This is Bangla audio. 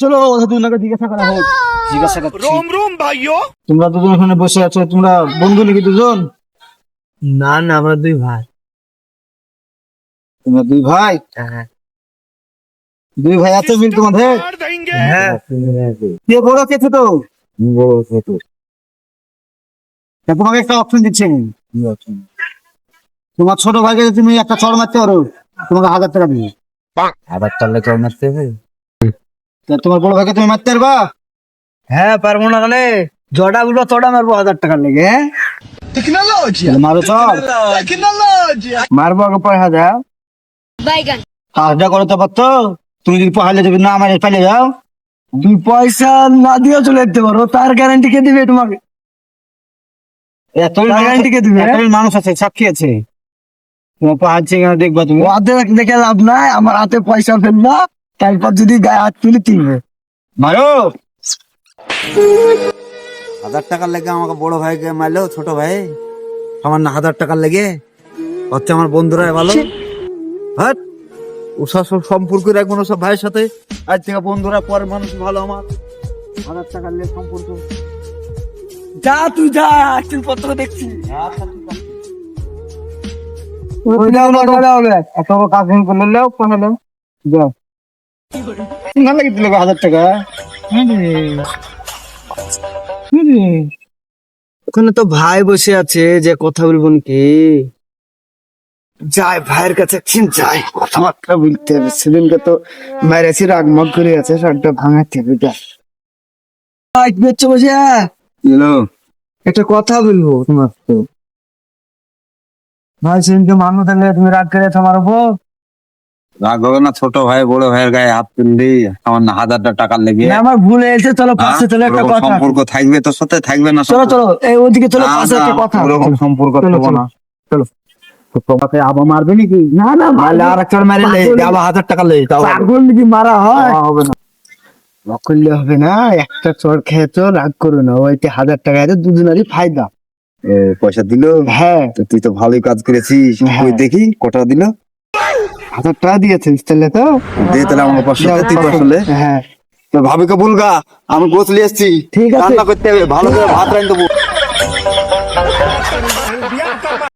চলো দুজনকে জিজ্ঞাসা করা হোক। জিজ্ঞাসা করছি রোম রোম ভাইও। তোমরা দুজন ওখানে বসে আছো তোমরা বন্ধু নাকি দুজন? না না আমরা দুই ভাই। তোমরা দুই ভাই? হ্যাঁ। দুই ভাই আছে মিল তোমাদের কে বড় কে ছোট? বড় ছোট। তোমাকে একটা অপশন দিচ্ছি তোমার ছোট ভাইকে তুমি একটা চড় মারতে পারো তোমাকে হাজার টাকা দিবে। হাজার টাকা চড় মারতে হবে? তোমার বড় ভাইকে তুমি মারতে পারবা? হ্যাঁ পারব না কালে জটা গুলো চড়া মারবো হাজার টাকার লেগে। মারো চল মারবো আগে পয়সা দাও বাইগান। কাজটা করো তো পারতো। তুমি যদি পাহাড়ে যাবে না আমার পাইলে যাও। দুই পয়সা না দিয়েও চলে যেতে পারো তার গ্যারান্টি কে দিবে তোমাকে? কে দিবে? মানুষ আছে সাক্ষী আছে? তোমার পাহাড় দেখবা তুমি। দেখে লাভ নাই আমার হাতে পয়সা ফেলবা তারপর যদি গায়ে হাত তুলে তিনবে মারো। হাজার টাকার লেগে আমাকে বড় ভাইকে মারলো ছোট ভাই। আমার না হাজার টাকার লেগে। হচ্ছে আমার বন্ধুরা ভালো। হাট। ওসব সব সম্পর্ক রাখব না সব ভাইয়ের সাথে। আজ থেকে বন্ধুরা পরের মানুষ ভালো আমার। হাজার টাকার লেগে সম্পর্ক। যা তুই যা আজকের পত্র দেখছি। এত বড় কাজ হিম করলে লেও পাহাড়ে যাও না লাগে দিলে হাজার টাকা। ওখানে তো ভাই বসে আছে যে কথা বলব কি যাই ভাইয়ের কাছে একদিন যাই। কথাবার্তা বলতে হবে। সেদিনকে তো মেরেছি রাগ মগ করে আছে শাকটা ভাঙাতে হবে ভাই, বসে। এলো একটা কথা বলব তোমার তো ভাই সেদিনকে মানুষ থাকলে তুমি রাগ করে তোমার উপর? রাগ হবে না ছোট ভাই বড় ভাইয়ের গায়ে হাত তুললি আমার না হাজারটা টাকার লেগে। না, আমার ভুলে চলো হ্যাঁ? পাশে চলো একটা কথা। সম্পর্ক থাকবে তোর সাথে? থাকবে না চলো চলো এই ওদিকে চলো পাশে একটা কথা। ওরকম সম্পর্ক থাকব চলো। তোমাকে আবার মারবে নাকি? না না মারলে আর একটা মারি আবার হাজার টাকা লে তাও পাগল নাকি মারা হয়? হবে না। করলে হবে না একটা চড় খেয়ে তো রাগ করো না ওইটা হাজার টাকা আছে দুজনেরই ফায়দা। পয়সা দিল? হ্যাঁ। তুই তো ভালোই কাজ করেছিস। হ্যাঁ। দেখি কটা দিল? হাজার টাকা দিয়েছেন তাহলে তো? দিয়ে তাহলে আমার পাঁচশো হ্যাঁ আসলে হ্যাঁ। ভাবিকে বলগা আমি গোসলে এসছি। ঠিক আছে। রান্না করতে হবে ভালো করে ভাত রান্না